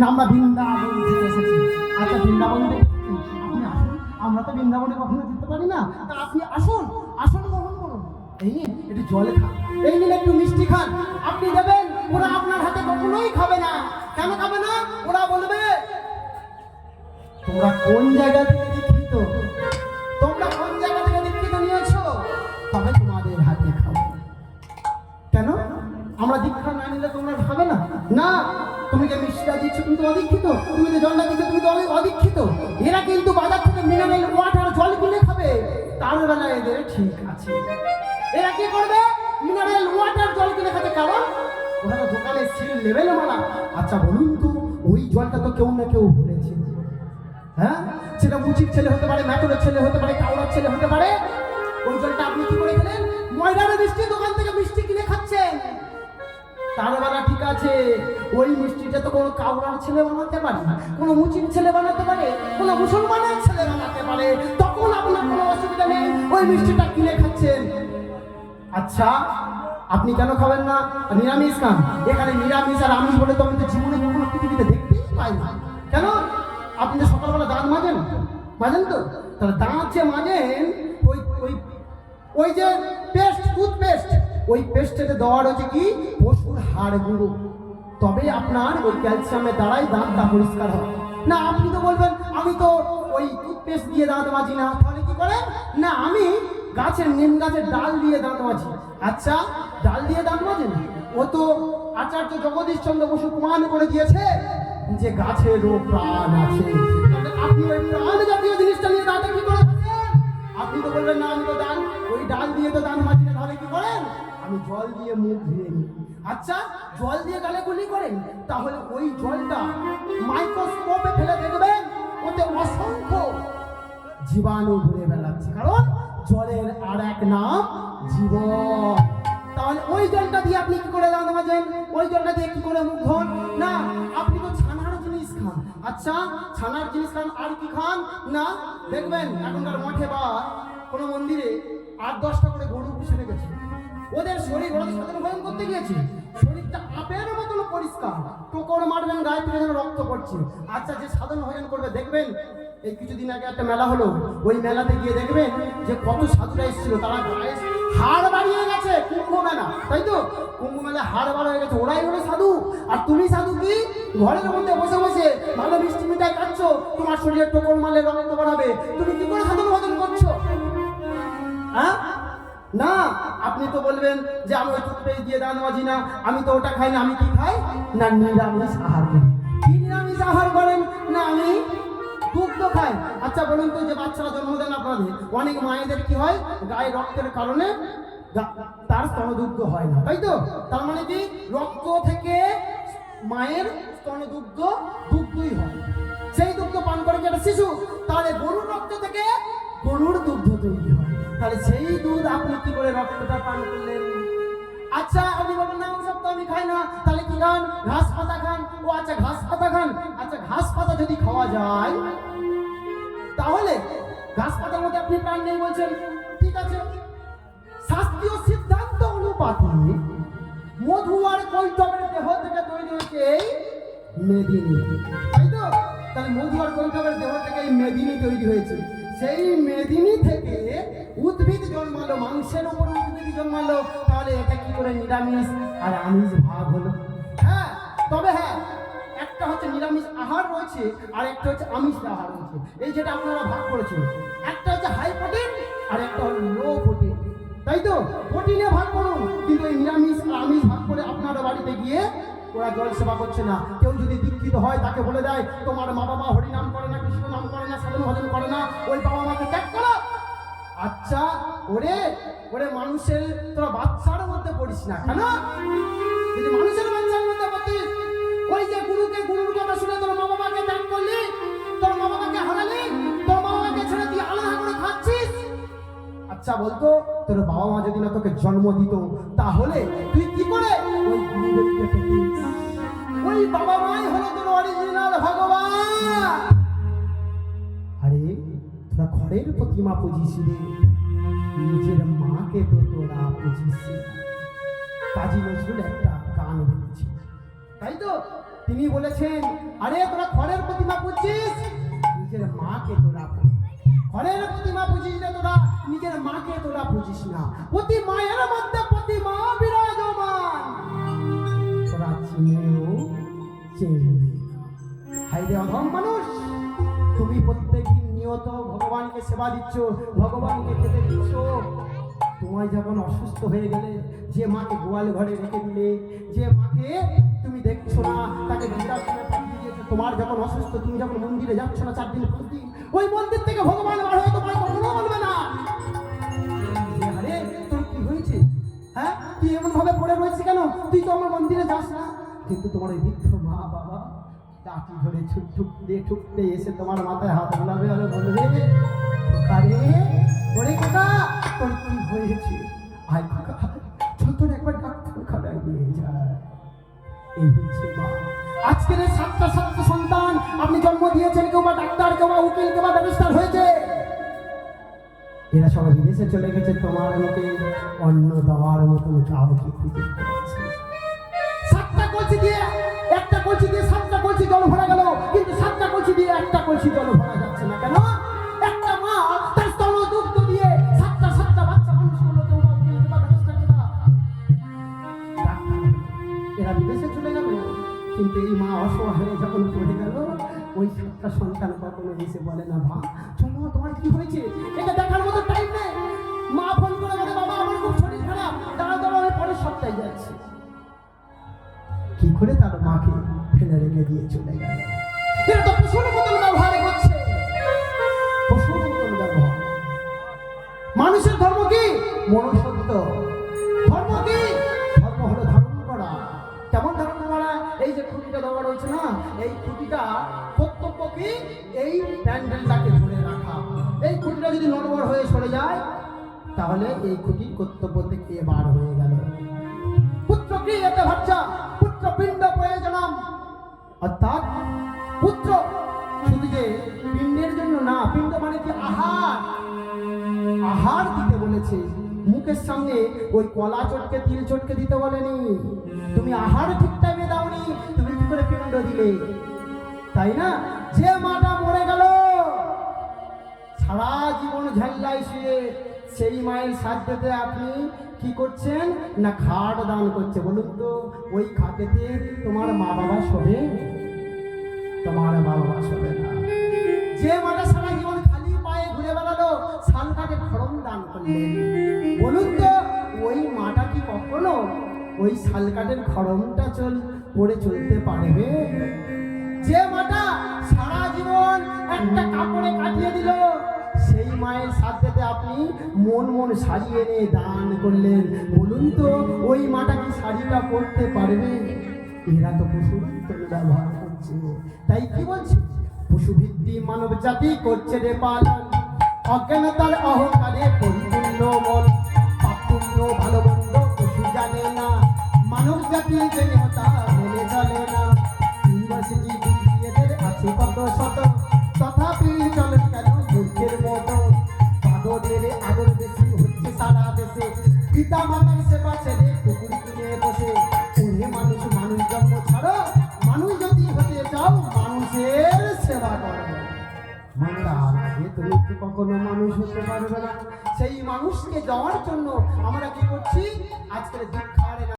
না, আমরা বৃন্দাবন থেকে এসেছি। আচ্ছা বৃন্দাবন থেকে আসুন। আমরা তো বৃন্দাবনে কখনো যেতে পারি না। তা আপনি আসুন। আসুন গ্রহণ করুন। এই একটু জল খান। এই নিন, একটু মিষ্টি খান। আপনি দেবেন, ওরা আপনার হাতে কখনোই খাবে না। কেন খাবে না? ওরা বলবে, তোমরা কোন জায়গা থেকে দীক্ষিত? তোমরা কোন জায়গা থেকে দীক্ষিত নিয়েছো? তবে তোমাদের হাতে খাব। কেন? আমরা দীক্ষা না নিলে তোমরা খাবে না। না তুমি যে মিষ্টিটা দিচ্ছ, তুমি তো অদীক্ষিত। তুমি যে জলটা দিচ্ছ, তুমি তো অদীক্ষিত। এরা কিন্তু বাজার থেকে মিনারেল ওয়াটার জল কিনে খাবে। তার বেলা এদের ঠিক আছে। এরা কি করবে? মিনারেল ওয়াটার জল কিনে খাবে। কারণ ওরা তো দোকানে সিল লেভেল মারা। আচ্ছা বলুন তো, ওই জলটা তো কেউ না কেউ ভরেছে। হ্যাঁ? সেটা মুচির ছেলে হতে পারে, ম্যাটরের ছেলে হতে পারে কাউরার ছেলে হতে পারে। ওই জলটা আপনি কি করে খেলেন? ময়দার মিষ্টি দোকান থেকে মিষ্টি কিনে খাচ্ছেন। তার বেলা ঠিক আছে? ওই মিষ্টিটা তো কোনো কাউরার ছেলে বানাতে পারে কোনো মুচির ছেলে বানাতে পারে, কোনো মুসলমানের ছেলে বানাতে পারে। তখন আপনার কোনো অসুবিধা নেই, ওই মিষ্টিটা কিনে খাচ্ছেন। আচ্ছা আপনি কেন খাবেন না? নিরামিষ খান। এখানে নিরামিষ আর আমিষ বলে তো আমি তো জীবনে কখনো পৃথিবীতে দেখতেই পাই না। কেন? আপনি তো সকালবেলা দাঁত মাজেন। মাজেন তো? তাহলে দাঁত যে মাজেন, ওই ওই ওই যে পেস্ট টুথপেস্ট ওই পেস্টে দেওয়ার হচ্ছে কি? পশুর হাড় গুঁড়ো। তবে আপনার ওই ক্যালসিয়ামের দ্বারাই দাঁতটা পরিষ্কার হয় না, আপনি তো বলবেন, আমি তো ওই টুথপেস্ট দিয়ে দাঁত মাজি না। তাহলে কি করেন? না, আমি গাছের নিম গাছের ডাল দিয়ে দাঁত মাজি। আচ্ছা ডাল দিয়ে দাঁত মাজেন? ও তো আচার্য জগদীশ চন্দ্র বসু প্রমাণ করে দিয়েছে যে গাছেরও প্রাণ আছে। আপনি ওই প্রাণ জাতীয় জিনিসটা নিয়ে দাঁতে কি করে আপনি তো বলবেন, না, আমি তো ডাল, ওই ডাল দিয়ে তো দাঁত মাজি না। তাহলে কি করেন? আমি জল দিয়ে মুখ ধুয়ে নিই। আচ্ছা জল দিয়ে গালে গুলি করেন তাহলে ওই জলটা মাইক্রোস্কোপে ফেলে দেখবেন ওতে অসংখ্য জীবাণু ঘুরে বেড়াচ্ছে। কারণ জলের আর এক নাম জীবন। তাহলে ওই জলটা দিয়ে আপনি কি করে দাঁত মাজেন ওই জলটা দিয়ে কি করে মুখ ধোন? না, আপনি তো ছানার জিনিস খান। আচ্ছা ছানার জিনিস খান, আর কি খান? না, দেখবেন এখনকার মাঠে বা কোনো মন্দিরে আট দশটা করে গরু পিছনে গেছে ওদের শরীর ওরা সাধারণ ভজন করতে গিয়েছে। শরীরটা আপের মতন পরিষ্কার। টোকর মারবেন, গায়ে থেকে যেন রক্ত পড়ছে। আচ্ছা যে সাধারণ ভজন করবে, দেখবেন, এই কিছুদিন আগে একটা মেলা হলো। ওই মেলাতে গিয়ে দেখবেন যে কত সাধুরা এসেছিল। তারা হাড় বাড়িয়ে গেছে, কুম্ভ মেলা, তাই তো? কুম্ভ মেলা হাড় বার হয়ে গেছে। ওরাই হলো সাধু। আর তুমি সাধু কি? ঘরের মধ্যে বসে বসে ভালো মিষ্টি মিঠাই খাচ্ছ। তোমার শরীরে টোকর মালে রক্ত বাড়াবে। তুমি কি করে সাধন ভজন করছ? হ্যাঁ? না, আপনি তো বলবেন যে আমি ওই টুথপেস্ট দিয়ে দান মাজি না, আমি তো ওটা খাই না, আমি কি খাই? না, নিরামিষ আহার করি। কি নিরামিষ আহার করেন? না, আমি দুগ্ধ খাই। আচ্ছা বলুন তো যে বাচ্চারা জন্ম দেন আপনাদের, অনেক মায়েদের কি হয়? গায়ে রক্তের কারণে তার স্তনদুগ্ধ হয় না, তাই তো? তার মানে কি? রক্ত থেকে মায়ের স্তনদুগ্ধ দুগ্ধই হয়। সেই দুগ্ধ পান করে একটা শিশু? তাহলে গরুর রক্ত থেকে গরুর দুগ্ধ তৈরি হয়। তাহলে সেই দুধ আপনি কি করে রক্তটা পান করলেন? আচ্ছা আপনি বলবেন না ওসব তো আমি খাই না। তাহলে কি খান? ঘাস পাতা খান? ও আচ্ছা ঘাস পাতা খান? আচ্ছা ঘাস পাতা যদি খাওয়া যায়, তাহলে ঘাস পাতার মধ্যে আপনি প্রাণ নেই বলছেন। ঠিক আছে। শাস্ত্রীয় সিদ্ধান্ত অনুপাতে মধু আর কৈটবের দেহ থেকে তৈরি হয়েছে এই মেদিনী। তাই তো? তাহলে মধু আর কৈটবের দেহ থেকে এই মেদিনী তৈরি হয়েছে। সেই মেদিনী থেকে উদ্ভিদ জন্মালো, মাংসের উপর উদ্ভিদ জন্মালো, তাহলে এটা কি করে নিরামিষ? আর আমিষ ভাগ হলো। হ্যাঁ তবে হ্যাঁ একটা হচ্ছে নিরামিষ আহার রয়েছে, আর একটা হচ্ছে আমিষ আহার রয়েছে। এই যেটা আপনারা ভাগ করেছেন। একটা হচ্ছে হাই প্রোটিন আর একটা হলো লো প্রোটিন তাই তো? প্রোটিনে ভাগ করুন, কিন্তু এই নিরামিষ আর আমিষ ভাগ করে আপনারা বাড়িতে গিয়ে ওরা জল সেবা করছে না। কেউ যদি দীক্ষিত হয়, তাকে বলে দেয়, তোমার মা বাবা হরিনাম করে না কৃষ্ণ নাম করে না সাধন ভজন করে না, ওই বাবা মাকে ত্যাগ আচ্ছা ওরে ওরে মানুষের, তোরা বাচ্চার মধ্যে পড়িস না, কেন? যদি মানুষের বাচ্চার মধ্যে পড়িস, ওই যে গুরুকে গুরুর কথা শুনে তোর মা বাবাকে ত্যাগ করলি, তোর মা বাবাকে হারালি, তোর মা বাবাকে ছেড়ে তুই আলাদা করে খাচ্ছিস? আচ্ছা বলতো, তোর বাবা মা যদি না তোকে জন্ম দিত, তাহলে তুই কি করে ওই গুরুদেবকে পেতিস? ওই বাবা মাই হলো তোর অরিজিনাল ভগবান! তোরা ঘরের প্রতিমা পুজিস রে নিজের মাকে তো তোরা পুজিস কাজী নজরুল একটা গান লিখেছে তাই তো? তিনি বলেছেন, আরে, তোরা খড়ের প্রতিমা পুজিস? নিজের মাকে তোরা। খড়ের প্রতিমা পুজিস না তোরা, নিজের মাকে তোরা পুজিস না। প্রতি মায়ের মধ্যে প্রতিমা বিরাজমান। তোরা চিনেও চিনবি না হাইরে অধম মানুষ, তুমি প্রত্যেকদিন নিয়ত ভগবানকে সেবা দিচ্ছ, ভগবানকে খেতে দিচ্ছ। তোমায় যখন অসুস্থ হয়ে গেলে, যে মাকে গোয়াল ঘরে রেখে দিলে, যে মাকে তুমি দেখছ না, তাকে তোমার যখন অসুস্থ, তুমি যখন মন্দিরে যাচ্ছ না চার দিন দিন, ওই মন্দির থেকে ভগবান বার হয়ে কখনো বলবে না। কি হয়েছে? হ্যাঁ? তুই এমন ভাবে পড়ে রয়েছে কেন? তুই তো আমার মন্দিরে যাস না। কিন্তু তোমার এই বৃদ্ধ মা বাবা ধরে ঠুকতে ঠুকতে এসে তোমার মাথায় হাত বুলাবে আর বলবে আরে ওরে তোর কি হয়েছে? আয় তোর একবার নিয়ে যায় এই হচ্ছে মা। আজকের এই সাতটা সাতটা সন্তান, আপনি জন্ম দিয়েছেন, কেউ বা ডাক্তার, কেউ বা উকিল, কেউ বা ব্যারিস্টার হয়েছে? এরা সবাই বিদেশে চলে গেছে, তোমার মুখে অন্ন দেওয়ার মতন কাউকে খুঁজে পেয়েছে? এরা বিদেশে চলে গেল কিন্তু এই মা অসহায় যখন পড়ে গেল, ওই সাতটা সন্তান কখনো এসে বলে না, মা চলো তোমার কি হয়েছে? এটা দেখার মতো টাইম নেই। মা ফোন করে বলে, বাবা, আমার খুব শরীর খারাপ। দাঁড়া দাঁড়া আমি পরের সপ্তাহে যাচ্ছি। কি করে তার মাকে ফেলে রেখে দিয়ে চলে গেল? এটা তো পশুর মতন ব্যবহার করছে। পশুর মতন ব্যবহার। মানুষের ধর্ম কি? মনুষ্যত্ব খুঁটিটা দেওয়া রয়েছে না? এই খুঁটিটা কর্তব্য এই প্যান্ডেলটাকে ধরে রাখা। এই খুঁটিটা যদি নড়বড় হয়ে সরে যায়, তাহলে এই খুঁটির কর্তব্য থেকে বার হয়ে গেল। পুত্র কি এতে ভাবছা পুত্র পিণ্ড প্রয়োজনম। অর্থাৎ পুত্র শুধু যে পিণ্ডের জন্য না, পিণ্ড মানে কি আহার? আহার দিতে বলেছে। মুখের সামনে ওই কলা চটকে, তিল চটকে দিতে বলেনি। তুমি আহার ঠিক টাইমে দাওনি, তুমি কি করে পিণ্ড দিলে? তাই না? যে মাটা মরে গেল, সারা জীবন ঝাল্লাই শুয়ে সেই মায়ের সাধ্যতে আপনি কি করছেন? না খাট দান করছে? বলুন তো, ওই খাটেতে তোমার মা বাবা শোবে? তোমার মা বাবা শোবে না। যে মাটা সারা জীবন খালি পায়ে ঘুরে বেড়ালো শাল কাঠে খড়ম দান করলেন। ওই শাল কাঠের খড়মটা চল, পড়ে চলতে পারবে। যে মাটা সারা জীবন একটা কাপড়ে কাটিয়ে দিল, সেই মায়ের সাথে আপনি মন মন শাড়ি এনে দান করলেন। বলুন তো, ওই মাটা কি শাড়িটা পরতে পারবে? এরা তো ভিতরে ব্যবহার করছে। তাই কি বলছি? পশুভিত্তি মানব জাতি করছে রে পালন। অজ্ঞানতার অহংকারে পরিপূর্ণ মন। মানব জাতি জেনে তা মেনে চলে না। ইউনিভার্সিটি ডিগ্রি এদের আছে কত শত চলে কেন মূর্খের মতো? পাগলের আদর বেশি হচ্ছে সারা দেশে। পিতা মাতার সেবা ছেড়ে কুকুর কিনে মানুষ মানুষ জন্ম মানুষ যদি হতে মানুষের সেবা করো। কখনো মানুষ হতে পারবে না। সেই মানুষকে যাওয়ার জন্য আমরা কি করছি? আজকের